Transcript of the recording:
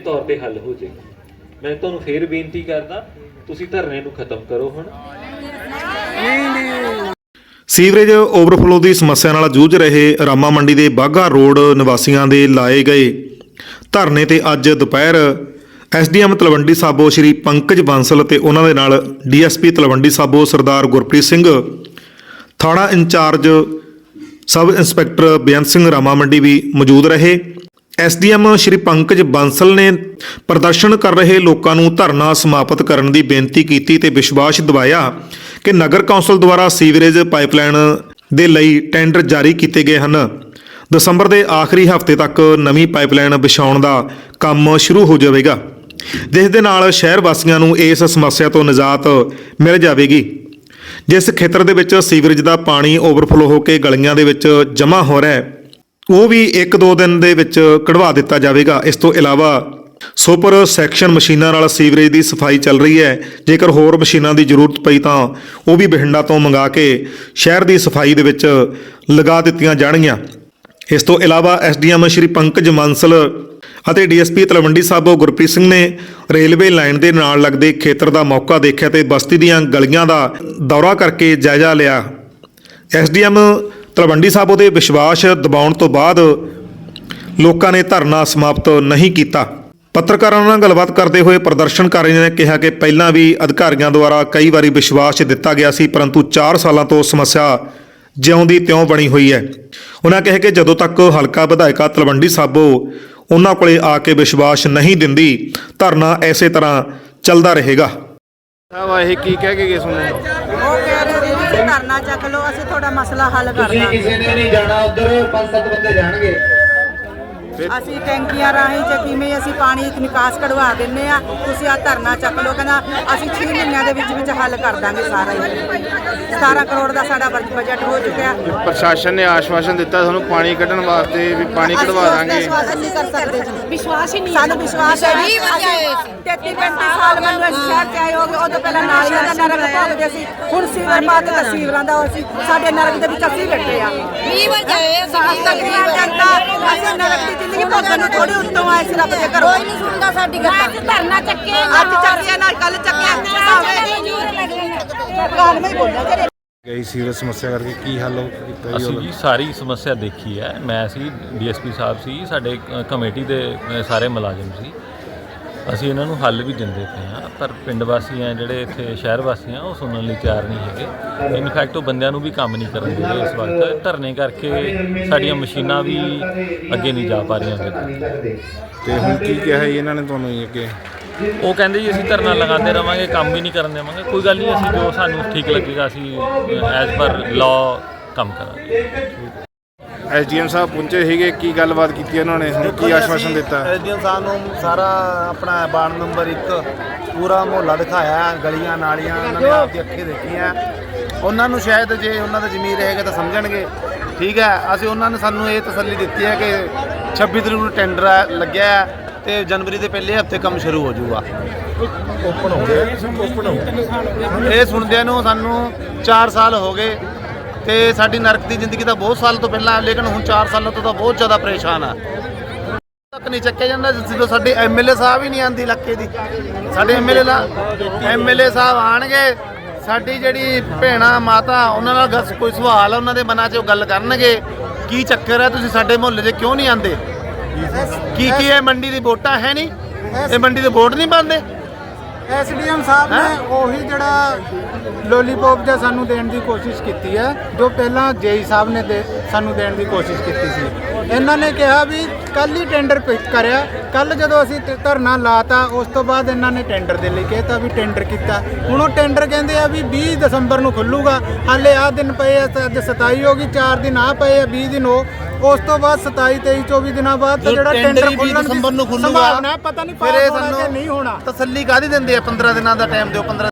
ਤੌਰ ਤੇ ਹੱਲ ਹੋ ਜਾਏਗਾ ਮੈਂ ਤੁਹਾਨੂੰ ਫੇਰ ਬੇਨਤੀ ਕਰਦਾ, ਤੁਸੀਂ ਧਰਨੇ ਨੂੰ ਖਤਮ ਕਰੋ ਹੁਣ। ਸੀਵਰੇਜ ਓਵਰਫਲੋ ਦੀ ਸਮੱਸਿਆ ਨਾਲ ਜੂਝ ਰਹੇ ਰਾਮਾ ਮੰਡੀ ਦੇ ਬਾਘਾ ਰੋਡ ਨਿਵਾਸੀਆਂ ਦੇ ਲਾਏ ਗਏ ਧਰਨੇ ਤੇ ਅੱਜ ਦੁਪਹਿਰ ਐਸਡੀਐਮ ਤਲਵੰਡੀ ਸਾਬੋ ਸ਼੍ਰੀ ਪੰਕਜ ਬਾਂਸਲ ਅਤੇ ਉਹਨਾਂ ਦੇ ਨਾਲ ਡੀਐਸਪੀ ਤਲਵੰਡੀ ਸਾਬੋ ਸਰਦਾਰ ਗੁਰਪ੍ਰੀਤ ਸਿੰਘ, ਥਾਣਾ incharge sub inspector Beant Singh Rama Mandi ਵੀ ਮੌਜੂਦ ਰਹੇ। ਐਸਡੀਐਮ ਸ਼੍ਰੀ ਪੰਕਜ ਬਾਂਸਲ ਨੇ ਪ੍ਰਦਰਸ਼ਨ ਕਰ ਰਹੇ ਲੋਕਾਂ ਨੂੰ ਧਰਨਾ ਸਮਾਪਤ ਕਰਨ ਦੀ ਬੇਨਤੀ ਕੀਤੀ ਤੇ ਵਿਸ਼ਵਾਸ ਦਿਵਾਇਆ ਕਿ ਨਗਰ ਕੌਂਸਲ ਦੁਆਰਾ ਸੀਵਰੇਜ ਪਾਈਪਲਾਈਨ ਦੇ ਲਈ ਟੈਂਡਰ ਜਾਰੀ ਕੀਤੇ ਗਏ ਹਨ। ਦਸੰਬਰ ਦੇ ਆਖਰੀ ਹਫ਼ਤੇ ਤੱਕ ਨਵੀਂ ਪਾਈਪਲਾਈਨ ਵਿਛਾਉਣ ਦਾ ਕੰਮ ਸ਼ੁਰੂ ਹੋ ਜਾਵੇਗਾ। ਜਿਸ ਦੇ ਨਾਲ ਸ਼ਹਿਰ ਵਾਸੀਆਂ ਨੂੰ ਇਸ ਸਮੱਸਿਆ ਤੋਂ ਨਿਜਾਤ ਮਿਲ ਜਾਵੇਗੀ। ਜਿਸ ਖੇਤਰ ਦੇ ਵਿੱਚ ਸੀਵਰੇਜ ਦਾ ਪਾਣੀ ਓਵਰਫਲੋ ਹੋ ਕੇ ਗਲੀਆਂ ਦੇ ਵਿੱਚ ਜਮ੍ਹਾਂ ਹੋ ਰਿਹਾ ਹੈ ਉਹ ਵੀ 1-2 ਦਿਨ ਦੇ ਵਿੱਚ ਕਢਵਾ ਦਿੱਤਾ ਜਾਵੇਗਾ। ਇਸ ਤੋਂ ਇਲਾਵਾ ਸੁਪਰ ਸੈਕਸ਼ਨ ਮਸ਼ੀਨਾਂ ਨਾਲ ਸੀਵਰੇਜ ਦੀ ਸਫ਼ਾਈ ਚੱਲ ਰਹੀ ਹੈ। ਜੇਕਰ ਹੋਰ ਮਸ਼ੀਨਾਂ ਦੀ ਜ਼ਰੂਰਤ ਪਈ ਤਾਂ ਉਹ ਵੀ ਬਠਿੰਡਾ ਤੋਂ ਮੰਗਾ ਕੇ ਸ਼ਹਿਰ ਦੀ ਸਫ਼ਾਈ ਦੇ ਵਿੱਚ ਲਗਾ ਦਿੱਤੀਆਂ ਜਾਣਗੀਆਂ। ਇਸ ਤੋਂ ਇਲਾਵਾ ਐਸਡੀਐਮ ਸ਼੍ਰੀ ਪੰਕਜ ਮਾਨਸਲ ਅਤੇ ਡੀਐਸਪੀ ਤਲਵੰਡੀ ਸਾਬੋ ਗੁਰਪ੍ਰੀਤ ਸਿੰਘ ਨੇ ਰੇਲਵੇ ਲਾਈਨ ਦੇ ਨਾਲ ਲੱਗਦੇ ਖੇਤਰ ਦਾ ਮੌਕਾ ਦੇਖਿਆ ਤੇ ਬਸਤੀ ਦੀਆਂ ਗਲੀਆਂ ਦਾ ਦੌਰਾ ਕਰਕੇ ਜਾਇਜ਼ਾ ਲਿਆ। ਐਸਡੀਐਮ ਤਲਵੰਡੀ ਸਾਬੋ ਦੇ ਵਿਸ਼ਵਾਸ ਦਿਵਾਉਣ ਤੋਂ ਬਾਅਦ ਲੋਕਾਂ ਨੇ ਧਰਨਾ ਸਮਾਪਤ ਨਹੀਂ ਕੀਤਾ। ਪੱਤਰਕਾਰਾਂ ਨਾਲ ਗੱਲਬਾਤ ਕਰਦੇ ਹੋਏ ਪ੍ਰਦਰਸ਼ਨਕਾਰੀਆਂ ਨੇ ਕਿਹਾ ਕਿ ਪਹਿਲਾਂ ਵੀ ਅਧਿਕਾਰੀਆਂ ਦੁਆਰਾ ਕਈ ਵਾਰੀ ਵਿਸ਼ਵਾਸ ਦਿੱਤਾ ਗਿਆ ਸੀ ਪਰੰਤੂ 4 ਸਾਲਾਂ ਤੋਂ ਸਮੱਸਿਆ ਜਿਉਂ ਦੀ ਤਿਉਂ ਬਣੀ ਹੋਈ ਹੈ। ਉਹਨਾਂ ਕਿਹਾ ਕਿ ਜਦੋਂ ਤੱਕ ਹਲਕਾ ਵਿਧਾਇਕਾ ਤਲਵੰਡੀ ਸਾਬੋ ਉਹਨਾਂ ਕੋਲੇ ਆ ਕੇ ਵਿਸ਼ਵਾਸ ਨਹੀਂ ਦਿੰਦੀ ਧਰਨਾ ਐਸੇ ਤਰ੍ਹਾਂ ਚੱਲਦਾ ਰਹੇਗਾ। ਸਾਹਿਬ ਇਹ ਕੀ ਕਹਿ ਕੇ ਗਏ ਤੁਹਾਨੂੰ ਉਹ ਕਹਿ ਰਹੇ ਸੀ ਤੁਸੀਂ ਧਰਨਾ ਚੱਕ ਲਓ ਅਸੀਂ ਤੁਹਾਡਾ ਮਸਲਾ ਹੱਲ ਕਰ ਦਾਂਗੇ। ਕਿਸੇ ਨੇ ਨਹੀਂ ਜਾਣਾ ਉਧਰ ਪੰਜ ਸੱਤ ਬੰਦੇ ਜਾਣਗੇ। ਅਸੀਂ ਟੈਂਕੀਆਂ ਰਾਹੀਂ ਜਾਂ ਕਿਵੇਂ ਅਸੀਂ ਪਾਣੀ ਇੱਕ ਨਿਕਾਸ ਕਢਵਾ ਦਿੰਨੇ ਆ ਤੁਸੀਂ ਆ ਧਰਨਾ ਚੱਕ ਲਓ ਕਹਿੰਦਾ ਅਸੀਂ 6 ਮਹੀਨਿਆਂ ਦੇ ਵਿੱਚ ਵਿੱਚ ਹੱਲ ਕਰ ਦਾਂਗੇ ਸਾਰਾ ਹੀ। 17 ਕਰੋੜ ਦਾ ਸਾਡਾ ਬਜ- ਬਜਟ ਹੋ ਚੁੱਕਿਆ। ਪ੍ਰਸ਼ਾਸਨ ਨੇ ਆਸ਼ਵਾਸਨ ਦਿੱਤਾ ਤੁਹਾਨੂੰ ਪਾਣੀ ਕੱਢਣ ਵਾਸਤੇ ਵੀ ਪਾਣੀ ਕਢਵਾ ਦਾਂਗੇ। ਵਿਸ਼ਵਾਸ ਨਹੀਂ ਕਰ ਸਕਦੇ ਜੀ। ਵਿਸ਼ਵਾਸ ਹੀ ਨਹੀਂ ਸਾਨੂੰ ਵਿਸ਼ਵਾਸ ਹੈ। ਵੀਹ ਵਾਰੀ ਆਏ ਅਸੀਂ 33 35 ਸਾਲ ਮੈਨੂੰ ਇਸ ਸ਼ਹਿਰ ਚ ਆਏ ਹੋਗੇ ਉਦੋਂ ਪਹਿਲਾਂ ਨਾਲੀਆਂ ਦਾ ਨਰਕ ਭੋਗਦੇ ਸੀ। ਹੁਣ ਸੀਵਰ ਪਾਤੇ ਤਾਂ ਸੀਵਰਾਂ ਦਾ ਅਸੀਂ ਸਾਡੇ ਨਰਕ ਦੇ ਵਿੱਚ ਅਸੀਂ ਬੈਠੇ ਆ। 20 ਵਾਰ ਜਾਏ ਸਾਸ ਤੱਕ ਨਹੀਂ ਜਨਤਾ ਅਸੀਂ ਨਰਕ ਦੀ ਜ਼ਿੰਦਗੀ ਭੋਗਣ ਨੂੰ ਥੋੜੀ ਉੱਤੋਂ ਆਏ ਸੀ ਰੱਬ ਦੇ ਘਰੋਂ। ਕੋਈ ਨਹੀਂ ਸੁਣਦਾ ਸਾਡੀ ਗੱਲ। ਅੱਜ ਧਰਨਾ ਚੱਕੇ ਅੱਜ ਚੱਕਿਆ ਨਾਲ ਕੱਲ ਚੱਕਿਆ। ਕਾਲ ਮੈਂ ਜਿਹੜੇ ਗਈ ਸੀਰੀਅਸ ਸਮੱਸਿਆ ਕਰਕੇ ਕੀ ਹੱਲ ਕੀਤਾ ਜੀ ਅਸੀਂ? ਜੀ ਸਾਰੀ ਸਮੱਸਿਆ ਦੇਖੀ ਹੈ। ਮੈਂ ਸੀ ਡੀਐਸਪੀ ਸਾਹਿਬ ਸੀ ਸਾਡੇ ਕਮੇਟੀ ਦੇ ਸਾਰੇ ਮੁਲਾਜ਼ਮ ਸੀ। ਅਸੀਂ ਇਹਨਾਂ ਨੂੰ ਹੱਲ ਵੀ ਦਿੰਦੇ ਪਏ ਹਾਂ ਪਰ ਪਿੰਡ ਵਾਸੀ ਆ ਜਿਹੜੇ ਇੱਥੇ ਸ਼ਹਿਰ ਵਾਸੀ ਆ ਉਹ ਸੁਣਨ ਲਈ ਤਿਆਰ ਨਹੀਂ ਹੈਗੇ। ਇਨਫੈਕਟ ਉਹ ਬੰਦਿਆਂ ਨੂੰ ਵੀ ਕੰਮ ਨਹੀਂ ਕਰਨ ਦੇ ਰਹੇ ਇਸ ਵਕਤ ਧਰਨੇ ਕਰਕੇ ਸਾਡੀਆਂ ਮਸ਼ੀਨਾਂ ਵੀ ਅੱਗੇ ਨਹੀਂ ਜਾ ਪਾ ਰਹੀਆਂ ਦੇਖੋ ਤੇ ਹੁਣ ਕੀ ਕਿਹਾ ਜੀ ਇਹਨਾਂ ਨੇ ਤੁਹਾਨੂੰ ਜੀ ਅੱਗੇ? ਉਹ ਕਹਿੰਦੇ ਜੀ ਅਸੀਂ ਧਰਨਾ ਲਗਾਉਂਦੇ ਰਵਾਂਗੇ ਕੰਮ ਵੀ ਨਹੀਂ ਕਰਨ ਦੇਵਾਂਗੇ। ਕੋਈ ਗੱਲ ਨਹੀਂ ਅਸੀਂ ਜੋ ਸਾਨੂੰ ਠੀਕ ਲੱਗੇਗਾ ਅਸੀਂ ਐਜ਼ ਪਰ ਲਾਅ ਕੰਮ ਕਰਾਂਗੇ। ਐਸਡੀਐਮ ਸਾਹਿਬ ਪਹੁੰਚੇ ਸੀਗੇ ਕੀ ਗੱਲਬਾਤ ਕੀਤੀ ਇਹਨਾਂ ਨੇ? ਹੁਣ ਕੀ ਆਸ਼ਵਾਸਨ ਦਿੱਤਾ? ਐਸਡੀਐਮ ਸਾਹਿਬ ਨੂੰ ਸਾਰਾ ਆਪਣਾ ਵਾਰਡ ਨੰਬਰ 1 ਪੂਰਾ ਮੁਹੱਲਾ ਦਿਖਾਇਆ ਗਲੀਆਂ ਨਾਲੀਆਂ ਉਹਨਾਂ ਨੇ ਆਪਦੀ ਅੱਖੀਂ ਦੇਖੀਆਂ। ਉਹਨਾਂ ਨੂੰ ਸ਼ਾਇਦ ਜੇ ਉਹਨਾਂ ਦਾ ਜ਼ਮੀਰ ਰਹੇਗਾ ਤਾਂ ਸਮਝਣਗੇ। ਠੀਕ ਹੈ ਅਸੀਂ ਉਹਨਾਂ ਨੇ ਸਾਨੂੰ ਇਹ ਤਸੱਲੀ ਦਿੱਤੀ ਹੈ ਕਿ 26 ਤਰੀਕ ਨੂੰ ਟੈਂਡਰ ਲੱਗਿਆ ਹੈ ਤੇ ਜਨਵਰੀ ਦੇ ਪਹਿਲੇ ਹਫ਼ਤੇ ਕੰਮ ਸ਼ੁਰੂ ਹੋ ਜਾਊਗਾ। ਓਪਨ ਹੋ ਗਿਆ। ਓਪਨ ਹੋ ਇਹ ਸੁਣਦਿਆਂ ਨੂੰ ਸਾਨੂੰ 4 ਸਾਲ ਹੋ ਗਏ। ਤੇ ਸਾਡੀ ਨਰਕ ਦੀ ਜ਼ਿੰਦਗੀ ਤਾਂ ਬਹੁਤ ਸਾਲ ਤੋਂ ਪਹਿਲਾਂ ਲੇਕਿਨ ਹੁਣ 4 ਸਾਲਾਂ ਤੋਂ ਤਾਂ ਬਹੁਤ ਜ਼ਿਆਦਾ ਪਰੇਸ਼ਾਨ ਆ। ਤੱਕ ਨਹੀਂ ਚੱਕਿਆ ਜਾਂਦਾ, ਜਦੋਂ ਸਾਡੇ ਐਮਐਲਏ ਸਾਹਿਬ ਹੀ ਨਹੀਂ ਆਂਦੀ ਇਲਾਕੇ ਦੀ। ਸਾਡੇ ਐਮਐਲਏ ਲਾ ਐਮਐਲਏ ਸਾਹਿਬ ਆਣਗੇ ਸਾਡੀ ਜਿਹੜੀ ਭੈਣਾ, ਮਾਤਾ, ਉਹਨਾਂ ਨਾਲ ਗੱਲ- ਕੋਈ ਸਵਾਲ ਉਹਨਾਂ ਦੇ ਮਨਾਂ 'ਚ, ਉਹ ਗੱਲ ਕਰਨਗੇ। ਕੀ ਚੱਕਰ ਹੈ ਤੁਸੀਂ ਸਾਡੇ ਮੁਹੱਲੇ 'ਚ ਕਿਉਂ ਨਹੀਂ ਆਂਦੇ ਕੀ ਕੀ ਇਹ ਮੰਡੀ ਦੀ ਵੋਟਾਂ ਹੈ ਨਹੀਂ? ਇਹ ਮੰਡੀ ਦੇ ਵੋਟ ਨਹੀਂ ਪਾਉਂਦੇ ਐਸਡੀਐਮ ਸਾਹਿਬ ਨੇ ਉਹੀ ਜਿਹੜਾ ਲੋਲੀਪੌਪ ਜਿਹਾ ਸਾਨੂੰ ਦੇਣ ਦੀ ਕੋਸ਼ਿਸ਼ ਕੀਤੀ ਹੈ ਜੋ ਪਹਿਲਾਂ ਜੇਈ ਸਾਹਿਬ ਨੇ ਦੇ ਸਾਨੂੰ ਦੇਣ ਦੀ ਕੋਸ਼ਿਸ਼ ਕੀਤੀ ਸੀ। ਇਹਨਾਂ ਨੇ ਕਿਹਾ ਵੀ ਕੱਲ ਹੀ ਟੈਂਡਰ ਪਿਕ ਕਰਿਆ। ਕੱਲ ਜਦੋਂ ਅਸੀਂ ਧਰਨਾ ਲਾਤਾ ਉਸ ਤੋਂ ਬਾਅਦ ਇਹਨਾਂ ਨੇ ਟੈਂਡਰ ਦੇ ਲਈ ਕਹਿਤਾ ਵੀ ਟੈਂਡਰ ਕੀਤਾ। ਹੁਣ ਉਹ ਟੈਂਡਰ ਕਹਿੰਦੇ ਆ ਵੀ 20 ਦਸੰਬਰ ਨੂੰ ਖੁੱਲੂਗਾ। ਹਾਲੇ ਆ ਦਿਨ ਪਏ ਆ ਅੱਜ 27 ਹੋ ਗਈ 4 ਦਿਨ ਆ ਪਏ ਆ 20 ਦਿਨ ਹੋ ਉਸ ਤੋਂ ਬਾਅਦ 27 23 24 ਦਿਨਾਂ ਬਾਅਦ ਤਾਂ ਜਿਹੜਾ ਟੈਂਡਰ ਟੈਂਡਰ ਹੀ 20 ਖੁੱਲਣ ਦੀ ਸੰਭਾਵਨਾ ਪਤਾ ਨਹੀਂ ਪਾਸ ਹੋਣਾ ਕਿ ਨਹੀਂ ਹੋਣਾ। ਤਸੱਲੀ ਕਾਦੀ ਦਿੰਦੇ ਆ 15 ਦਿਨਾਂ ਦਾ ਟਾਈਮ ਦਿਓ 15